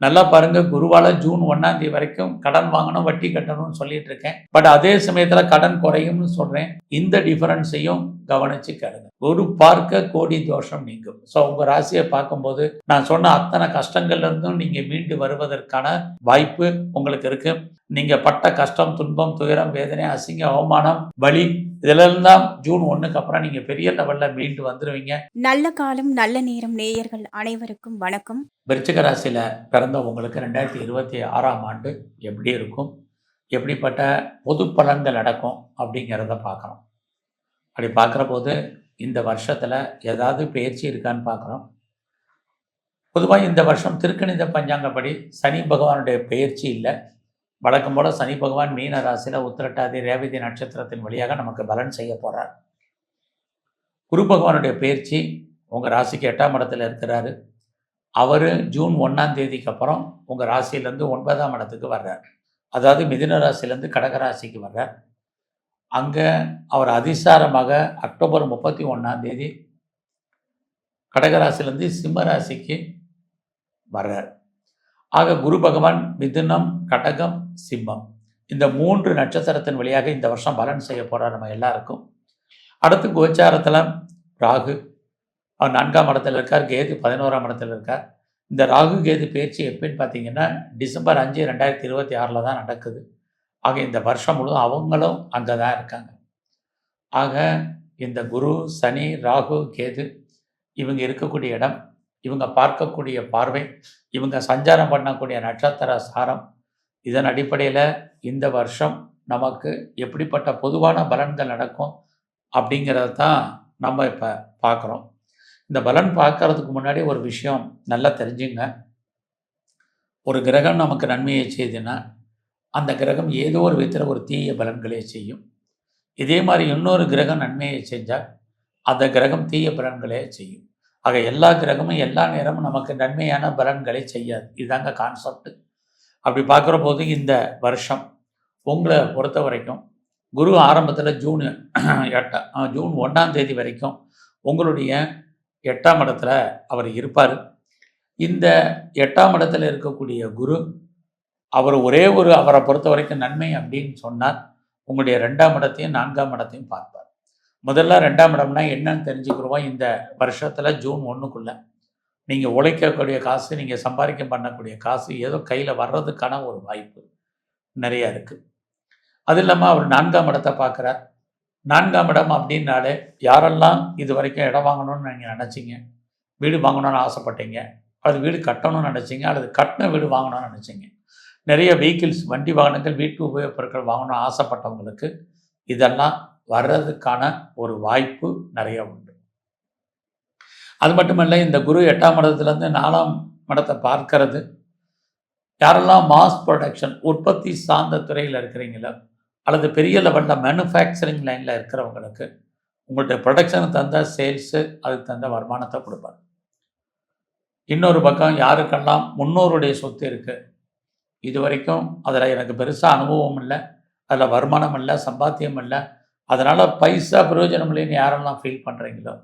நல்லா பாருங்கள் குருவால ஜூன் ஒன்னாந்தேதி வரைக்கும் கடன் வாங்கணும் வட்டி கட்டணும்னு சொல்லிட்டு இருக்கேன் பட் அதே சமயத்தில் கடன் குறையும்னு சொல்கிறேன் இந்த டிஃபரன்ஸையும் கவனித்து கருங்க குரு பார்க்க கோடி தோஷம் நீங்கும். ஸோ உங்கள் ராசியை பார்க்கும்போது நான் சொன்ன அத்தனை கஷ்டங்கள்லேருந்தும் நீங்கள் மீண்டு வருவதற்கான வாய்ப்பு உங்களுக்கு இருக்கு. நீங்கள் பட்ட கஷ்டம் துன்பம் துயரம் வேதனை அசிங்க அவமானம் வலி இதெல்லாம் ஜூன் ஒன்றுக்கு அப்புறம் நீங்கள் பெரிய லெவலில் மீண்டு வந்துடுவீங்க நல்ல காலம் நல்ல நேரம் நேயர்கள் அனைவருக்கும் வணக்கம். விருச்சிக ராசியில் பிறந்த உங்களுக்கு ரெண்டாயிரத்தி இருபத்தி ஆறாம் ஆண்டு எப்படி இருக்கும்? எப்படிப்பட்ட பொது பலன்கள் நடக்கும் அப்படிங்கிறத பார்க்குறோம் அப்படி பார்க்குற போது இந்த வருஷத்தில் ஏதாவது பயிற்சி இருக்கான்னு பார்க்குறோம். பொதுவாக இந்த வருஷம் திருக்கணித பஞ்சாங்கப்படி சனி பகவானுடைய பயிற்சி இல்லை. வழக்கம் போல் சனி பகவான் மீன ராசியில் உத்திரட்டாதி ரேவதி நட்சத்திரத்தின் வழியாக நமக்கு பலன் செய்ய போகிறார் குரு பகவானுடைய பயிற்சி உங்கள் ராசிக்கு எட்டாம் இடத்துல இருக்கிறாரு. அவர் ஜூன் ஒன்றாம் தேதிக்கு அப்புறம் உங்கள் ராசியிலேருந்து ஒன்பதாம் இடத்துக்கு வர்றார். அதாவது மிதுன ராசியிலேருந்து கடகராசிக்கு வர்றார். அங்கே அவர் அதிசாரமாக அக்டோபர் முப்பத்தி ஒன்றாம் தேதி கடகராசிலேருந்து சிம்ம ராசிக்கு வர்றார். ஆக குரு பகவான் மிதுனம் கடகம் சிம்மம். இந்த மூன்று நட்சத்திரத்தின் வழியாக இந்த வருஷம் பலன் செய்ய போகிறார் நம்ம எல்லாருக்கும். அடுத்து கோச்சாரத்தில் ராகு அவர் நான்காம் இடத்துல இருக்கார் கேது பதினோராம் இடத்துல இருக்கார். இந்த ராகு கேது பயிற்சி எப்படின்னு பார்த்தீங்கன்னா டிசம்பர் அஞ்சு ரெண்டாயிரத்தி இருபத்தி ஆறில் தான் நடக்குது. ஆக இந்த வருஷம் முழுவதும் அவங்களும் அங்கே தான் இருக்காங்க. ஆக இந்த குரு சனி ராகு கேது இவங்க இருக்கக்கூடிய இடம் இவங்க பார்க்கக்கூடிய பார்வை இவங்க சஞ்சாரம் பண்ணக்கூடிய நட்சத்திர சாரம் இதன் அடிப்படையில் இந்த வருஷம் நமக்கு எப்படிப்பட்ட பொதுவான பலன்கள் நடக்கும் அப்படிங்கிறத தான் நம்ம இப்போ பார்க்குறோம். இந்த பலன் பார்க்கறதுக்கு முன்னாடி ஒரு விஷயம் நல்லா தெரிஞ்சுங்க. ஒரு கிரகம் நமக்கு நன்மையை செய்துன்னா அந்த கிரகம் ஏதோ ஒரு விதத்தில் ஒரு தீய பலன்களை செய்யும். இதே மாதிரி இன்னொரு கிரகம் நன்மையை செஞ்சால் அந்த கிரகம் தீய பலன்களே செய்யும். ஆக எல்லா கிரகமும் எல்லா நேரமும் நமக்கு நன்மையான பலன்களை செய்யாது. இதுதாங்க கான்செப்ட் அப்படி பார்க்குற போது இந்த வருஷம் உங்களை பொறுத்த வரைக்கும் குரு ஆரம்பத்தில் ஜூன் எட்டா ஜூன் ஒன்றாம் தேதி வரைக்கும் உங்களுடைய எட்டாம் இடத்துல அவர் இருப்பார். இந்த எட்டாம் இடத்துல இருக்கக்கூடிய குரு அவர் ஒரே ஒரு அவரை பொறுத்த வரைக்கும் நன்மை அப்படின்னு சொன்னார். உங்களுடைய ரெண்டாம் இடத்தையும் நான்காம் இடத்தையும் பார்ப்பார். முதல்ல ரெண்டாம் இடம்னா என்னன்னு தெரிஞ்சுக்கிறோம். இந்த வருஷத்தில் ஜூன் ஒன்றுக்குள்ளே நீங்கள் உழைக்கக்கூடிய காசு நீங்கள் சம்பாதிக்க பண்ணக்கூடிய காசு ஏதோ கையில் வர்றதுக்கான ஒரு வாய்ப்பு நிறையா இருக்குது அது இல்லாமல் அவர் நான்காம் இடத்தை பார்க்குறார். நான்காம் இடம் அப்படின்னாலே யாரெல்லாம் இது வரைக்கும் இடம் வாங்கணும்னு நீங்கள் நினச்சிங்க? வீடு வாங்கணும்னு ஆசைப்பட்டீங்க. அல்லது வீடு கட்டணும்னு நினச்சிங்க. அல்லது கட்டின வீடு வாங்கணும்னு நினச்சிங்க. நிறைய வெஹிக்கிள்ஸ் வண்டி வாகனங்கள் வீட்டு உபயோகப் பொருட்கள் வாங்கணும்னு ஆசைப்பட்டவங்களுக்கு இதெல்லாம் வர்றதுக்கான ஒரு வாய்ப்பு நிறைய உண்டு. அது மட்டுமல்ல இந்த குரு எட்டாம் இடத்துலேருந்து நாலாம் மடத்தை பார்க்கறது. யாரெல்லாம் மாஸ் ப்ரொடக்ஷன் உற்பத்தி சார்ந்த துறையில் இருக்கிறீங்களோ அல்லது பெரிய லெவலில் மேனுஃபேக்சரிங் லைனில் இருக்கிறவங்களுக்கு உங்கள்கிட்ட ப்ரொடக்ஷனை தந்த சேல்ஸு அதுக்கு தந்த வருமானத்தை கொடுப்பார் இன்னொரு பக்கம் யாருக்கெல்லாம் முன்னோருடைய சொத்து இருக்குது இது வரைக்கும் அதில் எனக்கு பெருசாக அனுபவம் இல்லை அதில் வருமானம் இல்லை சம்பாத்தியம் இல்லை அதனால் பைசா பிரயோஜனம் இல்லைன்னு யாரெல்லாம் ஃபீல் பண்ணுறீங்களோ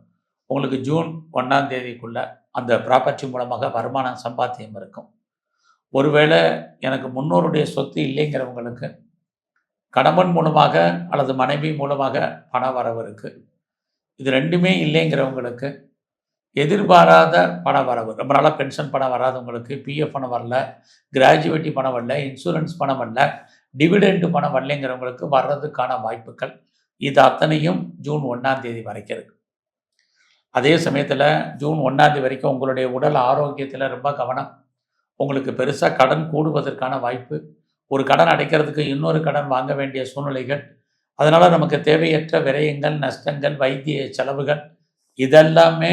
உங்களுக்கு ஜூன் ஒன்றாம் தேதிக்குள்ளே அந்த ப்ராப்பர்ட்டி மூலமாக வருமானம் சம்பாத்தியம் இருக்கும். ஒருவேளை எனக்கு முன்னோருடைய சொத்து இல்லைங்கிறவங்களுக்கு கணவன் மூலமாக அல்லது மனைவி மூலமாக பண வரவு இருக்குது இது ரெண்டுமே இல்லைங்கிறவங்களுக்கு எதிர்பாராத பண வரவு. ரொம்ப நாளாக பென்ஷன் பணம் வராதவங்களுக்கு பிஎஃப் பணம் வரல கிராஜுவேட்டி பணம் வரல இன்சூரன்ஸ் பணம் வரல டிவிடெண்ட் பணம் வரலைங்கிறவங்களுக்கு வர்றதுக்கான வாய்ப்புகள் இது அத்தனையும் ஜூன் ஒன்றாம் தேதி வரைக்கும் இருக்கு. அதே சமயத்தில் ஜூன் ஒன்றாம் தேதி வரைக்கும் உங்களுடைய உடல் ஆரோக்கியத்தில் ரொம்ப கவனம். உங்களுக்கு பெருசாக கடன் கூடுவதற்கான வாய்ப்பு ஒரு கடன் அடைக்கிறதுக்கு இன்னொரு கடன் வாங்க வேண்டிய சூழ்நிலைகள். அதனால் நமக்கு தேவையற்ற விரயங்கள் நஷ்டங்கள் வைத்திய செலவுகள் இதெல்லாமே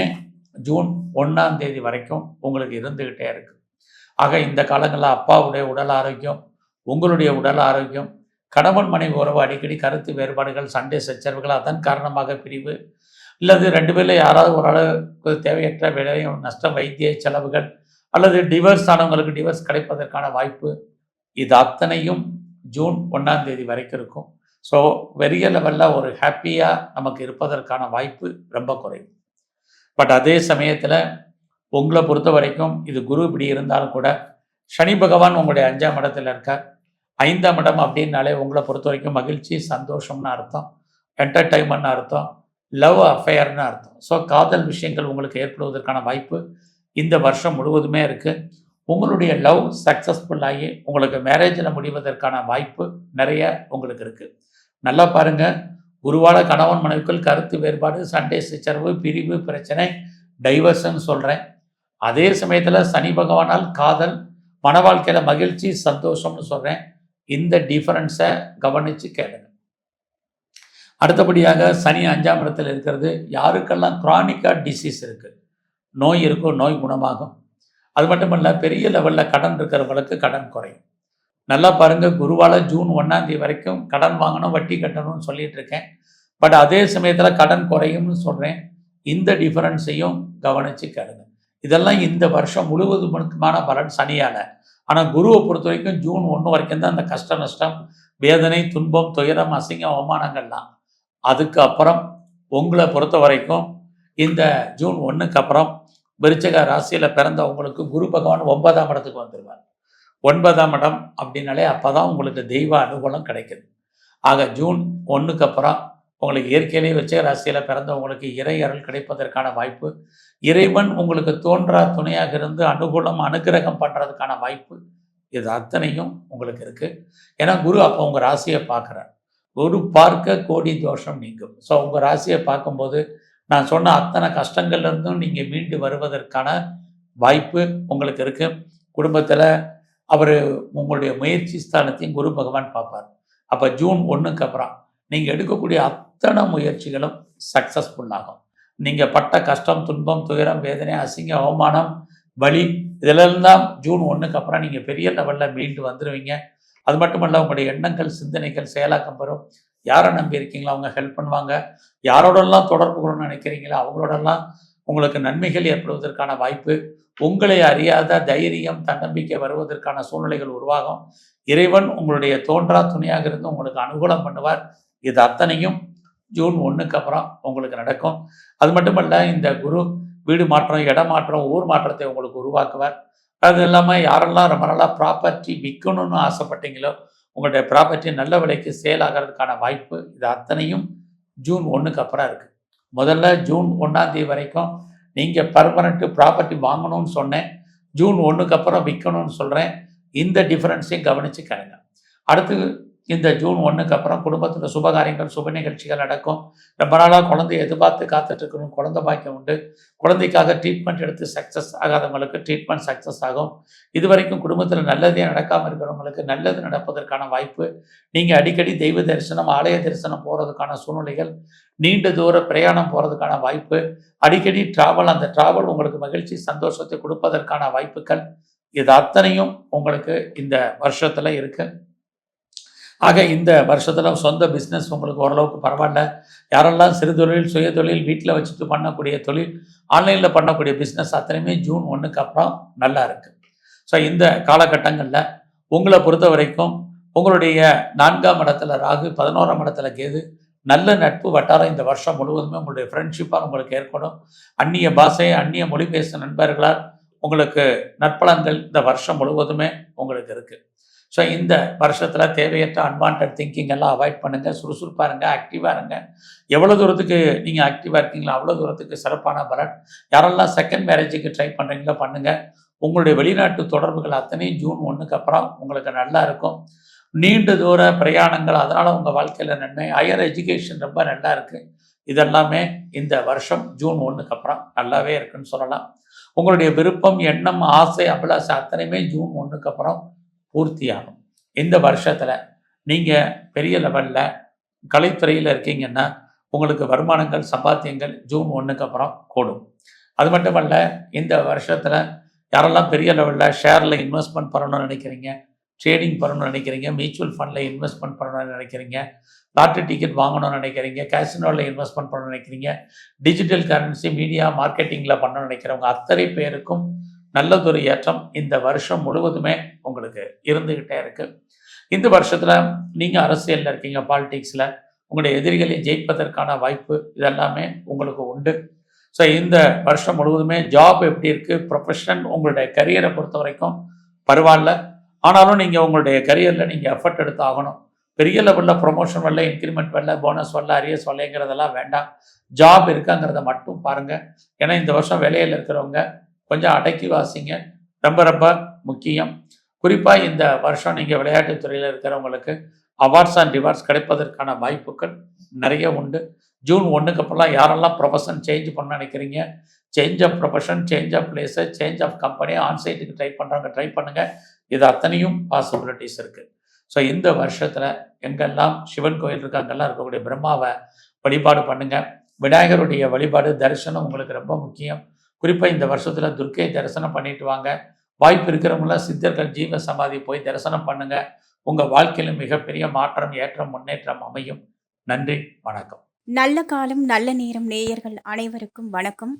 ஜூன் ஒன்றாம் தேதி வரைக்கும் உங்களுக்கு இருந்துக்கிட்டே இருக்குது ஆக இந்த காலங்களில் அப்பாவுடைய உடல் ஆரோக்கியம் உங்களுடைய உடல் ஆரோக்கியம் கணவன் மனைவி உறவு அடிக்கடி கருத்து வேறுபாடுகள் சண்டை சச்சரவுகள் அதன் காரணமாக பிரிவு இல்லது ரெண்டு பேரில் யாராவது ஓரளவுக்கு தேவையற்ற விரயம் நஷ்டம் வைத்திய செலவுகள் அல்லது டிவர்ஸ் ஆனவங்களுக்கு டிவர்ஸ் கிடைப்பதற்கான வாய்ப்பு இது அத்தனையும் ஜூன் ஒன்றாம் தேதி வரைக்கும் இருக்கும். ஸோ பெரிய லெவலில் ஒரு ஹாப்பியாக நமக்கு இருப்பதற்கான வாய்ப்பு ரொம்ப குறைவு. பட் அதே சமயத்தில் உங்களை பொறுத்த வரைக்கும் இது குரு இப்படி இருந்தாலும் கூட சனி பகவான் உங்களுடைய அஞ்சாம் இடத்துல இருக்கார். ஐந்தாம் இடம் அப்படின்னாலே உங்களை பொறுத்த வரைக்கும் மகிழ்ச்சி சந்தோஷம்னு அர்த்தம். என்டர்டைன்மெண்ட்னு அர்த்தம். லவ் அஃபேர்னு அர்த்தம். ஸோ காதல் விஷயங்கள் உங்களுக்கு ஏற்படுவதற்கான வாய்ப்பு இந்த வருஷம் முழுவதுமே இருக்குது உங்களுடைய லவ் சக்ஸஸ்ஃபுல் ஆகி உங்களுக்கு மேரேஜில் முடிவதற்கான வாய்ப்பு நிறைய உங்களுக்கு இருக்குது நல்லா பாருங்க. குருவால கணவன் மனைவிக்குள் கருத்து வேறுபாடு சண்டை சிச்சரவு பிரிவு பிரச்சனை டைவர்ஷன் சொல்கிறேன் அதே சமயத்தில் சனி பகவானால் காதல் மன வாழ்க்கையில் மகிழ்ச்சி சந்தோஷம்னு சொல்கிறேன் இந்த டிஃபரன்ஸை கவனித்து கேளுங்க. அடுத்தபடியாக சனி அஞ்சாம் இடத்தில் இருக்கிறது. யாருக்கெல்லாம் குரானிக்காக டிசீஸ் இருக்குது நோய் இருக்கும் நோய் குணமாகும். அது மட்டும் இல்லை பெரிய லெவலில் கடன் இருக்கிறவங்களுக்கு கடன் குறையும். நல்லா பாருங்கள் குருவால் ஜூன் ஒன்றாந்தேதி வரைக்கும் கடன் வாங்கணும் வட்டி கட்டணும்னு சொல்லிட்டு இருக்கேன். பட் அதே சமயத்தில் கடன் குறையும்னு சொல்கிறேன் இந்த டிஃபரன்ஸையும் கவனித்து கருங்க இதெல்லாம் இந்த வருஷம் முழுவதுமான பலன் சனியால். ஆனால் குருவை பொறுத்த வரைக்கும் ஜூன் ஒன்று வரைக்கும் தான் அந்த கஷ்ட நஷ்டம் வேதனை துன்பம் துயரம் அசிங்கம் அவமானங்கள்லாம். அதுக்கு அப்புறம் உங்களை பொறுத்த வரைக்கும் இந்த ஜூன் ஒன்றுக்கு அப்புறம் விருச்சக ராசியில் பிறந்தவங்களுக்கு குரு பகவான் ஒன்பதாம் இடத்துக்கு வந்துடுவார் ஒன்பதாம் இடம் அப்படின்னாலே அப்போ தான் உங்களுக்கு தெய்வ அனுகூலம் கிடைக்குது. ஆக ஜூன் ஒன்றுக்கு அப்புறம் உங்களுக்கு இயற்கையிலேயே விருச்சக ராசியில் பிறந்தவங்களுக்கு இறை அருள் கிடைப்பதற்கான வாய்ப்பு இறைவன் உங்களுக்கு தோன்றா துணையாக இருந்து அனுகூலம் அனுகிரகம் பண்ணுறதுக்கான வாய்ப்பு இது அத்தனையும் உங்களுக்கு இருக்குது ஏன்னா குரு அப்போ உங்கள் ராசியை பார்க்குறார். குரு பார்க்க கோடி தோஷம் நீங்கும். ஸோ உங்கள் ராசியை பார்க்கும்போது நான் சொன்ன அத்தனை கஷ்டங்கள்லேருந்தும் நீங்கள் மீண்டு வருவதற்கான வாய்ப்பு உங்களுக்கு இருக்குது குடும்பத்தில் அவர் உங்களுடைய முயற்சி ஸ்தானத்தையும் குரு பகவான் பார்ப்பார். அப்போ ஜூன் ஒன்றுக்கு அப்புறம் நீங்கள் எடுக்கக்கூடிய அத்தனை முயற்சிகளும் சக்ஸஸ்ஃபுல் ஆகும் நீங்கள் பட்ட கஷ்டம் துன்பம் துயரம் வேதனை அசிங்கம் அவமானம் வலி இதிலெல்லாம் ஜூன் ஒன்றுக்கு அப்புறம் நீங்கள் பெரிய லெவலில் மீண்டு வந்துடுவீங்க அது மட்டும் இல்ல உங்களுடைய எண்ணங்கள் சிந்தனைகள் செயலாக்கம் பெறும் யாரை நம்பி இருக்கீங்களோ அவங்க ஹெல்ப் பண்ணுவாங்க. யாரோடெல்லாம் தொடர்பு கொள்ளணும்னு நினைக்கிறீங்களோ அவங்களோடெல்லாம் உங்களுக்கு நன்மைகள் ஏற்படுவதற்கான வாய்ப்பு உங்களை அறியாத தைரியம் தன்னம்பிக்கை வருவதற்கான சூழ்நிலைகள் உருவாகும். இறைவன் உங்களுடைய தோன்றா துணையாக இருந்து உங்களுக்கு அனுகூலம் பண்ணுவார். இது அத்தனையும் ஜூன் ஒன்றுக்கு அப்புறம் உங்களுக்கு நடக்கும். அது மட்டுமல்ல இந்த குரு வீடு மாற்றம் இடம் மாற்றம் ஊர் மாற்றத்தை உங்களுக்கு உருவாக்குவார். அது இல்லாமல் யாரெல்லாம் ரொம்ப நாளாக ப்ராப்பர்ட்டி விற்கணும்னு ஆசைப்பட்டீங்களோ உங்களுடைய ப்ராப்பர்ட்டி நல்ல விலைக்கு சேல் ஆகிறதுக்கான வாய்ப்பு இது அத்தனையும் ஜூன் ஒன்றுக்கு அப்புறம் இருக்குது முதல்ல ஜூன் ஒன்றாந்தேதி வரைக்கும் நீங்கள் பர்மனெண்ட்டு ப்ராப்பர்ட்டி வாங்கணும்னு சொன்னேன். ஜூன் ஒன்றுக்கு அப்புறம் விற்கணும்னு சொல்கிறேன் இந்த டிஃப்ரென்ஸையும் கவனித்து கேளுங்க. அடுத்து இந்த ஜூன் ஒன்றுக்கு அப்புறம் குடும்பத்தில் சுபகாரியங்கள் சுப நிகழ்ச்சிகள் நடக்கும். ரொம்ப நாளாக குழந்தைய எதிர்பார்த்து காத்துட்ருக்கணும் குழந்த குழந்தை பாக்கியம் உண்டு. குழந்தைக்காக ட்ரீட்மெண்ட் எடுத்து சக்ஸஸ் ஆகாதவங்களுக்கு ட்ரீட்மெண்ட் சக்ஸஸ் ஆகும். இது வரைக்கும் குடும்பத்தில் நல்லதே நடக்காமல் இருக்கிறவங்களுக்கு நல்லது நடப்பதற்கான வாய்ப்பு. நீங்கள் அடிக்கடி தெய்வ தரிசனம் ஆலய தரிசனம் போகிறதுக்கான சூழ்நிலைகள் நீண்ட தூர பிரயாணம் போகிறதுக்கான வாய்ப்பு. அடிக்கடி ட்ராவல் அந்த ட்ராவல் உங்களுக்கு மகிழ்ச்சி சந்தோஷத்தை கொடுப்பதற்கான வாய்ப்புகள். இது அத்தனையும் உங்களுக்கு இந்த வருஷத்தில் இருக்குது ஆக இந்த வருஷத்தில் சொந்த பிஸ்னஸ் உங்களுக்கு ஓரளவுக்கு பரவாயில்ல. யாரெல்லாம் சிறு தொழில் சுய தொழில் வீட்டில் வச்சுட்டு பண்ணக்கூடிய தொழில் ஆன்லைனில் பண்ணக்கூடிய பிஸ்னஸ் அத்தனையுமே ஜூன் ஒன்றுக்கு அப்புறம் நல்லா இருக்குது ஸோ இந்த காலகட்டங்களில் உங்களை பொறுத்த வரைக்கும் உங்களுடைய நான்காம் இடத்துல ராகு பதினோராம் இடத்துல கேது நல்ல நட்பு வட்டாரம் இந்த வருஷம் முழுவதுமே உங்களுடைய ஃப்ரெண்ட்ஷிப்பாக உங்களுக்கு ஏற்படும். அந்நிய பாஷை அந்நிய மொழி பேசும் நண்பர்களால் உங்களுக்கு நற்பலன்கள் இந்த வருஷம் முழுவதுமே உங்களுக்கு இருக்குது ஸோ இந்த வருஷத்தில் தேவையற்ற அன்வான்ட் திங்கிங் எல்லாம் அவாய்ட் பண்ணுங்கள் சுறுசுறுப்பாக இருங்க ஆக்டிவாக இருங்க. எவ்வளோ தூரத்துக்கு நீங்கள் ஆக்டிவாக இருக்கீங்களோ அவ்வளோ தூரத்துக்கு சிறப்பான பலன். யாரெல்லாம் செகண்ட் மேரேஜுக்கு ட்ரை பண்ணுறீங்களோ பண்ணுங்கள் உங்களுடைய வெளிநாட்டு தொடர்புகள் அத்தனையும் ஜூன் ஒன்றுக்கு அப்புறம் உங்களுக்கு நல்லா இருக்கும். நீண்ட தூர பிரயாணங்கள் அதனால் உங்கள் வாழ்க்கையில் நன்மை. ஹையர் எஜுகேஷன் ரொம்ப நல்லா இருக்குது இதெல்லாமே இந்த வருஷம் ஜூன் ஒன்றுக்கு அப்புறம் நல்லாவே இருக்குன்னு சொல்லலாம். உங்களுடைய விருப்பம் எண்ணம் ஆசை அபிலாசை அத்தனையுமே ஜூன் ஒன்றுக்கு அப்புறம் பூர்த்தியாகும். இந்த வருஷத்தில் நீங்கள் பெரிய லெவலில் கலைத்துறையில் இருக்கீங்கன்னா உங்களுக்கு வருமானங்கள் சம்பாத்தியங்கள் ஜூன் ஒன்றுக்கு அப்புறம் கூடும். அது மட்டுமல்ல இந்த வருஷத்தில் யாரெல்லாம் பெரிய லெவலில் ஷேரில் இன்வெஸ்ட்மெண்ட் பண்ணணும்னு நினைக்கிறீங்க ட்ரேடிங் பண்ணணும்னு நினைக்கிறீங்க மியூச்சுவல் ஃபண்டில் இன்வெஸ்ட்மெண்ட் பண்ணணும்னு நினைக்கிறீங்க லாட்ரி டிக்கெட் வாங்கணும்னு நினைக்கிறீங்க கேசினோவில் இன்வெஸ்ட்மெண்ட் பண்ணணும்னு நினைக்கிறீங்க டிஜிட்டல் கரன்சி மீடியா மார்க்கெட்டிங்கில் பண்ணணும்னு நினைக்கிறவங்க அத்தனை பேருக்கும் நல்லதொரு ஏற்றம் இந்த வருஷம் முழுவதுமே உங்களுக்கு இருந்துக்கிட்டே இருக்கு. இந்த வருஷத்தில் நீங்கள் அரசியலில் இருக்கீங்க பாலிடிக்ஸில் உங்களுடைய எதிரிகளை ஜெயிப்பதற்கான வாய்ப்பு இதெல்லாமே உங்களுக்கு உண்டு. ஸோ இந்த வருஷம் முழுவதுமே ஜாப் எப்படி இருக்குது ப்ரொஃபஷன் உங்களுடைய கரியரை பொறுத்த வரைக்கும் பரவாயில்ல. ஆனாலும் நீங்கள் உங்களுடைய கரியரில் நீங்கள் எஃபர்ட் எடுத்து ஆகணும். பெரிய லெவலில் ப்ரொமோஷன் வரல இன்க்ரிமெண்ட் வரல போனஸ் வரல அரியஸ் வரலைங்கிறதெல்லாம் வேண்டாம். ஜாப் இருக்காங்கிறத மட்டும் பாருங்கள் ஏன்னா இந்த வருஷம் வேலையில் இருக்கிறவங்க கொஞ்சம் அடக்கி வாசிங்க. ரொம்ப ரொம்ப முக்கியம். குறிப்பாக இந்த வருஷம் நீங்கள் விளையாட்டுத் துறையில் இருக்கிறவங்களுக்கு அவார்ட்ஸ் அண்ட் ரிவார்ட்ஸ் கிடைப்பதற்கான வாய்ப்புகள் நிறைய உண்டு. ஜூன் ஒன்றுக்கு அப்புறம் யாரெல்லாம் ப்ரொஃபஷன் சேஞ்ச் பண்ண நினைக்கிறீங்க? Change of profession change of place change of company ஆன்சைட்டுக்கு try பண்ணுறவங்க ட்ரை பண்ணுங்கள் இது அத்தனையும் பாசிபிலிட்டிஸ் இருக்குது ஸோ இந்த வருஷத்தில் எங்கெல்லாம் சிவன் கோயில் இருக்கு அங்கெல்லாம் இருக்கக்கூடிய பிரம்மாவை வழிபாடு பண்ணுங்கள் விநாயகருடைய வழிபாடு தரிசனம் உங்களுக்கு ரொம்ப முக்கியம். குறிப்பாக இந்த வருஷத்தில் துர்க்கை தரிசனம் பண்ணிட்டு வாங்க. வாய்ப்பு இருக்கிறவங்களாம் சித்தர்கள் ஜீவ சமாதி போய் தரிசனம் பண்ணுங்க. உங்கள் வாழ்க்கையில மிகப்பெரிய மாற்றம் ஏற்றம் முன்னேற்றம் அமையும். நன்றி வணக்கம். நல்ல காலம் நல்ல நேரம் நேயர்கள் அனைவருக்கும் வணக்கம்.